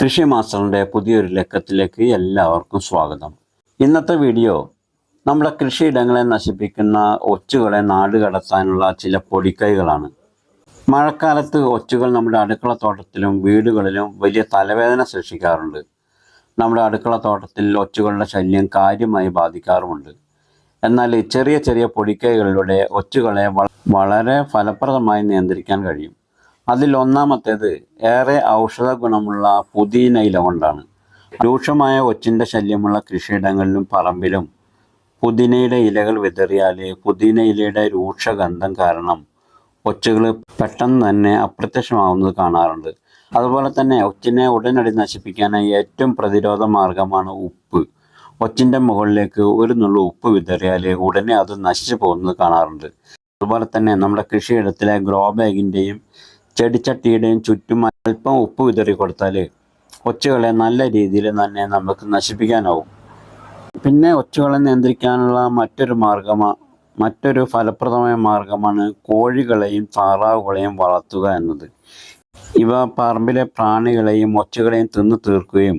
കൃഷി മാസ്റ്ററിന്റെ പുതിയൊരു ലക്കത്തിലേക്ക് എല്ലാവർക്കും സ്വാഗതം. ഇന്നത്തെ വീഡിയോ നമ്മുടെ കൃഷിയിടങ്ങളെ നശിപ്പിക്കുന്ന ഒച്ചുകളെ നാട് കടത്താനുള്ള ചില പൊടിക്കൈകളാണ്. മഴക്കാലത്ത് ഒച്ചുകൾ നമ്മുടെ അടുക്കള തോട്ടത്തിലും വീടുകളിലും വലിയ തലവേദന സൃഷ്ടിക്കാറുണ്ട്. നമ്മുടെ അടുക്കള തോട്ടത്തിൽ ഒച്ചുകളുടെ ശല്യം കാര്യമായി ബാധിക്കാറുമുണ്ട്. എന്നാൽ ചെറിയ ചെറിയ പൊടിക്കൈകളിലൂടെ ഒച്ചുകളെ വളരെ ഫലപ്രദമായി നിയന്ത്രിക്കാൻ കഴിയും. അതിൽ ഒന്നാമത്തേത് ഏറെ ഔഷധ ഗുണമുള്ള പുതിന ഇല കൊണ്ടാണ്. രൂക്ഷമായ ഒച്ചിന്റെ ശല്യമുള്ള കൃഷിയിടങ്ങളിലും പറമ്പിലും പുതിനയുടെ ഇലകൾ വിതറിയാൽ പുതിന ഇലയുടെ രൂക്ഷഗന്ധം കാരണം ഒച്ചുകൾ പെട്ടെന്ന് തന്നെ അപ്രത്യക്ഷമാവുന്നത് കാണാറുണ്ട്. അതുപോലെ തന്നെ ഒച്ചിനെ ഉടനടി നശിപ്പിക്കാനായി ഏറ്റവും പ്രതിരോധ മാർഗമാണ് ഉപ്പ്. ഒച്ചിന്റെ മുകളിലേക്ക് ഒരു നുള്ളു ഉപ്പ് വിതറിയാൽ ഉടനെ അത് നശിച്ചു പോകുന്നത് കാണാറുണ്ട്. അതുപോലെ തന്നെ നമ്മുടെ കൃഷിയിടത്തിലെ ഗ്രോ ബാഗിന്റെയും ചെടിച്ചട്ടിയുടെയും ചുറ്റും അല്പം ഉപ്പ് വിതറി കൊടുത്താൽ ഒച്ചകളെ നല്ല രീതിയിൽ തന്നെ നമുക്ക് നശിപ്പിക്കാനാവും. പിന്നെ ഒച്ചകളെ നിയന്ത്രിക്കാനുള്ള മറ്റൊരു മാർഗമാണ് മറ്റൊരു ഫലപ്രദമായ മാർഗമാണ് കോഴികളെയും താറാവുകളെയും വളർത്തുക എന്നത്. ഇവ പറമ്പിലെ പ്രാണികളെയും ഒച്ചകളെയും തിന്നു തീർക്കുകയും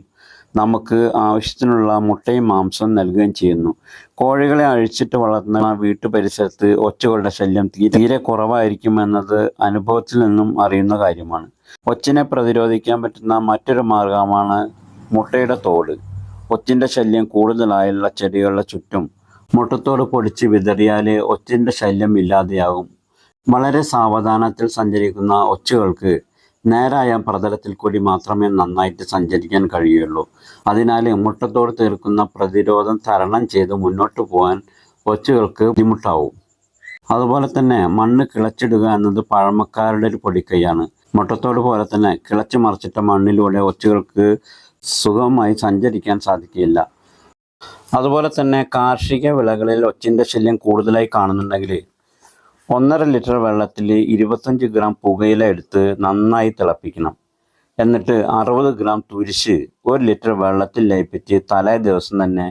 നമുക്ക് ആവശ്യത്തിനുള്ള മുട്ടയും മാംസവും നൽകുകയും ചെയ്യുന്നു. കോഴികളെ അഴിച്ചിട്ട് വളർത്തുന്ന വീട്ടു പരിസരത്ത് ഒച്ചകളുടെ ശല്യം തീരെ കുറവായിരിക്കുമെന്നത് അനുഭവത്തിൽ നിന്നും അറിയുന്ന കാര്യമാണ്. ഒച്ചിനെ പ്രതിരോധിക്കാൻ പറ്റുന്ന മറ്റൊരു മാർഗമാണ് മുട്ടയുടെ തോട്. ഒച്ചിന്റെ ശല്യം കൂടുതലായുള്ള ചെടികളുടെ ചുറ്റും മുട്ടത്തോട് പൊടിച്ച് വിതറിയാൽ ഒച്ചിന്റെ ശല്യം ഇല്ലാതെയാകും. വളരെ സാവധാനത്തിൽ സഞ്ചരിക്കുന്ന ഒച്ചുകൾക്ക് നേരായ പ്രതലത്തിൽ കൂടി മാത്രമേ നന്നായിട്ട് സഞ്ചരിക്കാൻ കഴിയുള്ളൂ. അതിനാൽ മുട്ടത്തോട് തീർക്കുന്ന പ്രതിരോധം തരണം ചെയ്ത് മുന്നോട്ട് പോകാൻ ഒച്ചുകൾക്ക് ബുദ്ധിമുട്ടാവും. അതുപോലെ തന്നെ മണ്ണ് കിളച്ചിടുക എന്നത് പഴമക്കാരുടെ ഒരു പൊടിക്കൈയാണ്. മുട്ടത്തോട് പോലെ തന്നെ കിളച്ചു മറിച്ചിട്ട മണ്ണിലൂടെ ഒച്ചുകൾക്ക് സുഖമായി സഞ്ചരിക്കാൻ സാധിക്കില്ല അതുപോലെ തന്നെ കാർഷിക വിളകളിൽ ഒച്ചിന്റെ ശല്യം കൂടുതലായി കാണുന്നുണ്ടെങ്കിൽ ഒന്നര ലിറ്റർ വെള്ളത്തിൽ ഇരുപത്തഞ്ച് ഗ്രാം പുകയില എടുത്ത് നന്നായി തിളപ്പിക്കണം. എന്നിട്ട് അറുപത് ഗ്രാം തുരിശ് ഒരു ലിറ്റർ വെള്ളത്തിൽ ലയിപ്പിച്ച് തലേ ദിവസം തന്നെ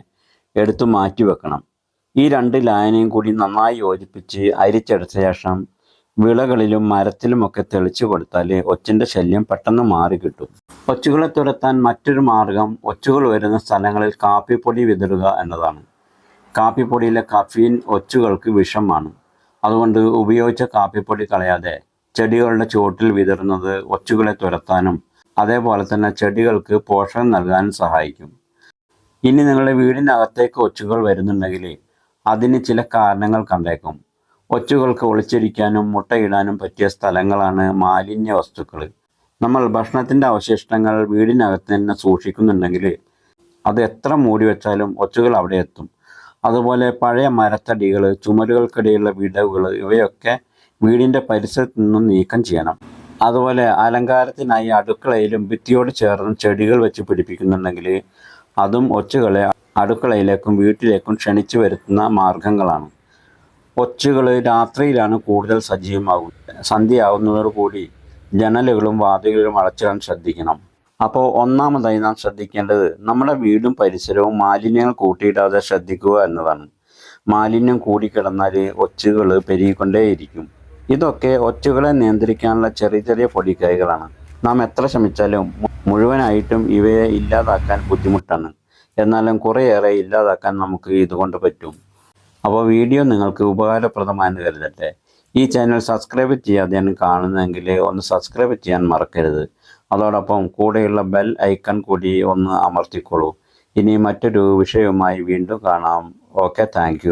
എടുത്ത് മാറ്റി വെക്കണം. ഈ രണ്ട് ലായനയും കൂടി നന്നായി യോജിപ്പിച്ച് അരിച്ചെടുത്ത ശേഷം വിളകളിലും മരത്തിലുമൊക്കെ തെളിച്ചു കൊടുത്താൽ ഒച്ചിന്റെ ശല്യം പെട്ടെന്ന് മാറി കിട്ടും. ഒച്ചുകളെ തുരത്താൻ മറ്റൊരു മാർഗം ഒച്ചുകൾ വരുന്ന സ്ഥലങ്ങളിൽ കാപ്പിപ്പൊടി വിതറുക എന്നതാണ്. കാപ്പിപ്പൊടിയിലെ കഫീൻ ഒച്ചുകൾക്ക് വിഷമാണ്. അതുകൊണ്ട് ഉപയോഗിച്ച കാപ്പിപ്പൊടി കളയാതെ ചെടികളുടെ ചുവട്ടിൽ വിതറുന്നത് ഒച്ചുകളെ തുരത്താനും അതേപോലെ തന്നെ ചെടികൾക്ക് പോഷകം നൽകാനും സഹായിക്കും. ഇനി നിങ്ങളുടെ വീടിനകത്തേക്ക് ഒച്ചുകൾ വരുന്നുണ്ടെങ്കിൽ അതിന് ചില കാരണങ്ങൾ കണ്ടേക്കും. ഒച്ചുകൾക്ക് ഒളിച്ചിരിക്കാനും മുട്ടയിടാനും പറ്റിയ സ്ഥലങ്ങളാണ് മാലിന്യ വസ്തുക്കൾ. നമ്മൾ ഭക്ഷണത്തിന്റെ അവശിഷ്ടങ്ങൾ വീടിനകത്ത് തന്നെ സൂക്ഷിക്കുന്നുണ്ടെങ്കിൽ അത് എത്ര മൂടി വെച്ചാലും ഒച്ചുകൾ അവിടെ എത്തും. അതുപോലെ പഴയ മരത്തടികൾ ചുമരുകൾക്കിടയിലുള്ള വിടവുകൾ ഇവയൊക്കെ വീടിന്റെ പരിസരത്ത് നിന്നും നീക്കം ചെയ്യണം. അതുപോലെ അലങ്കാരത്തിനായി അടുക്കളയിലും ഭിത്തിയോട് ചേർന്ന് ചെടികൾ വെച്ച് പിടിപ്പിക്കുന്നുണ്ടെങ്കിൽ അതും ഒച്ചുകളെ അടുക്കളയിലേക്കും വീട്ടിലേക്കും ക്ഷണിച്ചു വരുത്തുന്ന മാർഗങ്ങളാണ്. ഒച്ചുകൾ രാത്രിയിലാണ് കൂടുതൽ സജീവമാകുന്നത്. സന്ധ്യയാവുന്നതോടുകൂടി ജനലുകളും വാതിലുകളും അടച്ചിടാൻ ശ്രദ്ധിക്കണം. അപ്പോൾ ഒന്നാമതായി നാം ശ്രദ്ധിക്കേണ്ടത് നമ്മുടെ വീടും പരിസരവും മാലിന്യങ്ങൾ കൂട്ടിയിടാതെ ശ്രദ്ധിക്കുക എന്നതാണ് മാലിന്യം കൂടിക്കിടന്നാൽ ഒച്ചുകൾ പെരുകിക്കൊണ്ടേയിരിക്കും. ഇതൊക്കെ ഒച്ചുകളെ നിയന്ത്രിക്കാനുള്ള ചെറിയ ചെറിയ പൊടിക്കൈകളാണ്. നാം എത്ര ശ്രമിച്ചാലും മുഴുവനായിട്ടും ഇവയെ ഇല്ലാതാക്കാൻ ബുദ്ധിമുട്ടാണ്. എന്നാലും കുറേയേറെ ഇല്ലാതാക്കാൻ നമുക്ക് ഇതുകൊണ്ട് പറ്റും. അപ്പോൾ വീഡിയോ നിങ്ങൾക്ക് ഉപകാരപ്രദമായെന്ന് കരുതട്ടെ. ഈ ചാനൽ സബ്സ്ക്രൈബ് ചെയ്യാതെയാണ് കാണുന്നതെങ്കിൽ ഒന്ന് സബ്സ്ക്രൈബ് ചെയ്യാൻ മറക്കരുത്. അതോടൊപ്പം കൂടെയുള്ള ബെൽ ഐക്കൺ കൂടി ഒന്ന് അമർത്തിക്കോളൂ. ഇനി മറ്റൊരു വിഷയവുമായി വീണ്ടും കാണാം. Okay thank